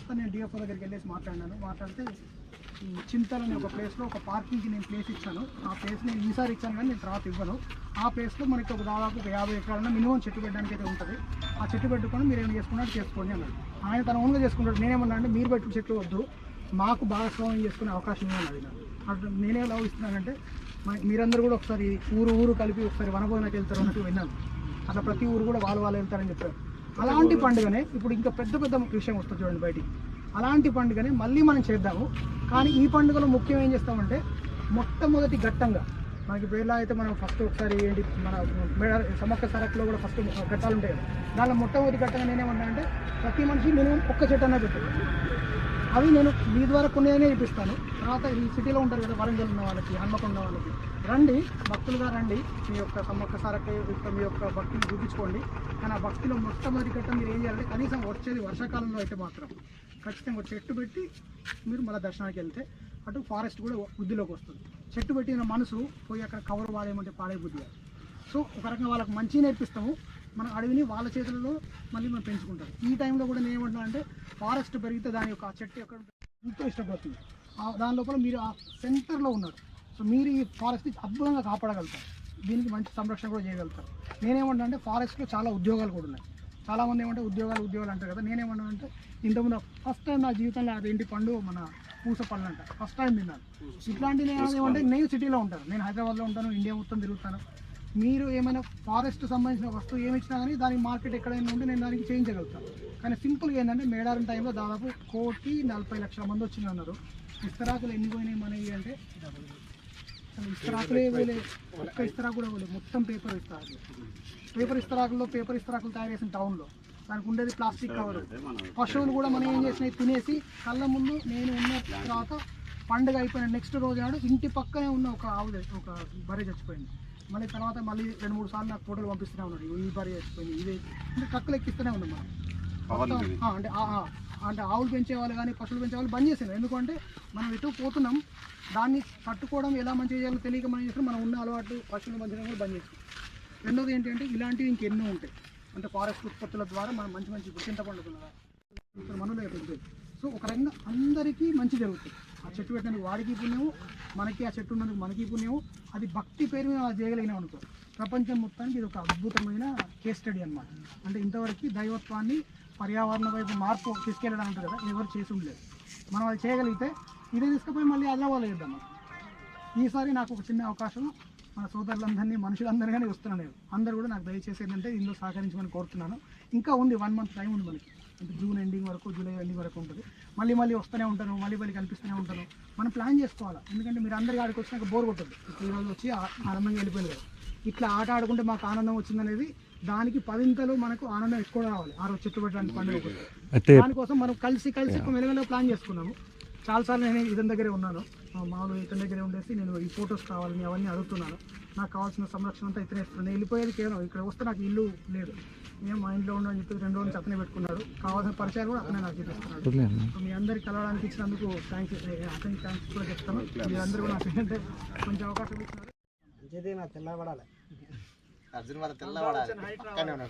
కాస్త నేను డిఎఫ్ఓ దగ్గరికి వెళ్ళేసి మాట్లాడినాను. మాట్లాడితే చింతల్ అనే ఒక ప్లేస్లో ఒక పార్కింగ్కి నేను ప్లేస్ ఇచ్చాను. ఆ ప్లేస్ నేను ఈసారి ఇచ్చాను కానీ నేను తర్వాత ఇవ్వను. ఆ ప్లేస్లో మనకి ఒక దాదాపు ఒక యాభై ఎకరాలన్న మినిమం చెట్టు పెట్టడానికి అయితే ఉంటుంది. ఆ చెట్టు పెట్టుకొని మీరు ఏమైనా చేసుకున్నట్టు చేసుకోండి అన్నాడు. ఆయన తన ఓన్గా చేసుకుంటాడు. నేనేమన్నా అంటే మీరు పెట్టిన చెట్లు వద్దు. మాకు భాగస్వామ్యం చేసుకునే అవకాశం ఉందని అది నాకు నేనే లవ్ ఇస్తున్నానంటే మీరందరూ కూడా ఒకసారి ఊరు ఊరు కలిపి ఒకసారి వనభోజనకి వెళ్తారు అన్నట్టు విన్నాను. అట్లా ప్రతి ఊరు కూడా వాళ్ళు వాళ్ళు వెళ్తారని చెప్పారు. అలాంటి పండుగనే ఇప్పుడు ఇంకా పెద్ద పెద్ద విషయం వస్తుంది చూడండి బయటికి. అలాంటి పండుగనే మళ్ళీ మనం చేద్దాము. కానీ ఈ పండుగలో ముఖ్యం ఏం చేస్తామంటే మొట్టమొదటి ఘట్టంగా మనకి ఇప్పుడు అయితే మనం ఫస్ట్ ఒకసారి ఏంటి మన మేడ సమక్క సరకులో కూడా ఫస్ట్ ఘట్టాలు ఉంటాయి దానిలో మొట్టమొదటి ఘట్టంగా నేనేమన్నా అంటే ప్రతి మనిషి మినిమం ఒక్క చెట్టు అన్నా పెట్టాను అవి నేను మీ ద్వారా కొన్ని ఇప్పిస్తాను. తర్వాత ఈ సిటీలో ఉంటారు కదా వరంగల్ ఉన్న వాళ్ళకి హన్మకొండ వాళ్ళకి. రండి భక్తులుగా రండి. మీ యొక్క సమ్మక్క సారక్క యొక్క మీ యొక్క భక్తిని చూపించుకోండి. కానీ ఆ భక్తిలో మొట్టమొదటి ఘట్టం మీరు ఏం చేయాలంటే కనీసం వచ్చేది వర్షాకాలంలో అయితే మాత్రం ఖచ్చితంగా ఒక చెట్టు పెట్టి మీరు మళ్ళీ దర్శనానికి వెళ్తే అటు ఫారెస్ట్ కూడా బుద్ధిలోకి వస్తుంది. చెట్టు పెట్టిన మనసు పోయి అక్కడ కవర్ వాడేయమంటే పాడే బుద్ధి సో ఒక రకంగా వాళ్ళకి మంచి నేర్పిస్తాము. మన అడవిని వాళ్ళ చేతులలో మళ్ళీ మనం పెంచుకుంటాం. ఈ టైంలో కూడా నేను ఏమంటున్నా అంటే ఫారెస్ట్ పెరిగితే దాని యొక్క చెట్టు యొక్క ఎంతో ఇష్టపడుతుంది. ఆ దాని లోపల మీరు ఆ సెంటర్లో ఉన్నారు. సో మీరు ఈ ఫారెస్ట్ అద్భుతంగా కాపాడగలుగుతారు. దీనికి మంచి సంరక్షణ కూడా చేయగలుగుతారు. నేనేమంటా అంటే ఫారెస్ట్లో చాలా ఉద్యోగాలు కూడా ఉన్నాయి. చాలామంది ఏమంటే ఉద్యోగాలు ఉద్యోగాలు అంటారు కదా. నేనేమన్నా అంటే ఇంతకుముందు ఫస్ట్ టైం నా జీవితంలో అదేంటి పండు మన పూస పళ్ళు అంట. ఫస్ట్ టైం తిన్నాను ఇట్లాంటి నేను ఏమంటే నేను సిటీలో ఉంటాను. నేను హైదరాబాద్లో ఉంటాను ఇండియా మొత్తం తిరుగుతాను. మీరు ఏమైనా ఫారెస్ట్ సంబంధించిన వస్తువు ఏమి ఇచ్చినా కానీ దాని మార్కెట్ ఎక్కడైనా ఉంటే నేను దానికి చేయించగలుగుతాను కానీ సింపుల్గా ఏంటంటే మేడారం టైంలో దాదాపు కోటి నలభై లక్షల మంది వచ్చింది అన్నారు. ఇస్తరాకులు ఎన్ని పోయినాయి మనవి అంటే? ఇస్తరాకులే పోలే. ఒక్క ఇస్తరాకు కూడా పోలేదు మొత్తం పేపర్ ఇస్తరాకులు. పేపర్ ఇస్తరాకుల్లో పేపర్ ఇస్తరాకులు తయారు చేసిన టౌన్లో దానికి ఉండేది ప్లాస్టిక్ కవర్ పశువులు కూడా మనం ఏం చేసినాయి? తినేసి కళ్ళ ముందు నేను ఉన్న తర్వాత పండుగ అయిపోయిన నెక్స్ట్ రోజు నాడు ఇంటి పక్కనే ఉన్న ఒక ఆవు ఒక బరే చచ్చిపోయింది. మళ్ళీ తర్వాత మళ్ళీ రెండు మూడు సార్లు నాకు ఫోటోలు పంపిస్తూనే ఉన్నారు ఈ బర్రె చచ్చిపోయింది. ఇదే. అంటే ట్రక్కులు ఎక్కిస్తూనే ఉన్నాం మనం. అంటే అంటే ఆవులు పెంచే వాళ్ళు కానీ పశువులు పెంచే వాళ్ళు బంద్ చేసారు ఎందుకంటే మనం ఎటు పోతున్నాం దాన్ని పట్టుకోవడం ఎలా మంచి చేయాలో తెలియక మనం చేస్తాం మనం ఉన్న అలవాటు పశువులు మంచిగా కూడా బంద్ చేస్తాం రెండోది ఏంటంటే ఇలాంటివి ఇంకెన్నో ఉంటాయి. అంటే ఫారెస్ట్ ఉత్పత్తుల ద్వారా మనం మంచి మంచి ఇప్పుడు చింతపండు ఉన్నదా ఇప్పుడు మనలో పెరుగుతుంది సో ఒక రకంగా అందరికీ మంచి జరుగుతుంది చెట్టు పెట్టడానికి వాడికి పుణ్యము మనకి ఆ చెట్టు ఉన్నందుకు మనకి పుణ్యము. అది భక్తి పేరు మీద అది చేయగలిగినాం అనుకో. ప్రపంచం మొత్తానికి ఇది ఒక అద్భుతమైన కేస్ స్టడీ అనమాట అంటే ఇంతవరకు దైవత్వాన్ని పర్యావరణ వైపు మార్పు తీసుకెళ్ళడం అంటారు కదా ఎవరు చేసి ఉండలేదు మనం అది చేయగలిగితే ఇదే తీసుకుపోయి మళ్ళీ అల్లవాళ్ళు చేద్దాం ఈసారి నాకు ఒక చిన్న అవకాశం మన సోదరులందరినీ మనుషులందరినీ కానీ వస్తున్నాను నేను అందరూ కూడా నాకు దయచేసి ఏంటంటే ఇందులో సహకరించమని కోరుతున్నాను. ఇంకా ఉంది వన్ మంత్ టైం ఉంది మనకి. అంటే జూన్ ఎండింగ్ వరకు జూలై ఎండింగ్ వరకు ఉంటుంది. మళ్ళీ మళ్ళీ వస్తూనే ఉంటాను మళ్ళీ మళ్ళీ కనిపిస్తూనే ఉంటాను మనం ప్లాన్ చేసుకోవాలి? ఎందుకంటే మీరు అందరి ఆడికి వచ్చినాక బోర్ కొట్టదు ఇప్పుడు ఈరోజు వచ్చి ఆనందంగా వెళ్ళిపోయింది కదా. ఇట్లా ఆట ఆడుకుంటే మాకు ఆనందం వచ్చిందనేది దానికి పదింతలు మనకు ఆనందం ఎక్కువ రావాలి. ఆ రోజు చెట్టు పెట్టడానికి పండుగ దానికోసం మనం కలిసి కలిసి మెల్లమెల్ల ప్లాన్ చేసుకున్నాము. చాలాసార్లు నేను ఇతని దగ్గరే ఉన్నాను. మా మామూలు ఇతని దగ్గరే ఉండేసి నేను ఈ ఫొటోస్ కావాలని అవన్నీ అడుగుతున్నాను. నాకు కావాల్సిన సంరక్షణ అంతా ఇతనే ఇస్తున్నాను నేను వెళ్ళిపోయేది కేవలం ఇక్కడ వస్తే నాకు ఇల్లు లేదు. నేను మా ఇంట్లో ఉండని చెప్పి రెండు రోజుల అతనే పెట్టుకున్నాడు. కావాల్సిన పరిచయాలు కూడా అతనే నాకు చూపిస్తున్నాడు. మీ అందరికి కలవడానికి ఇచ్చినందుకు థ్యాంక్స్ అతనికి థ్యాంక్స్ కూడా చెప్తాను. మీరందరూ కూడా నాకు ఏంటంటే కొంచెం అవకాశం ఇచ్చినారు మంచిది నా తెల్లబడాలి అర్జున్ వాళ్ళ తెల్లబడాలి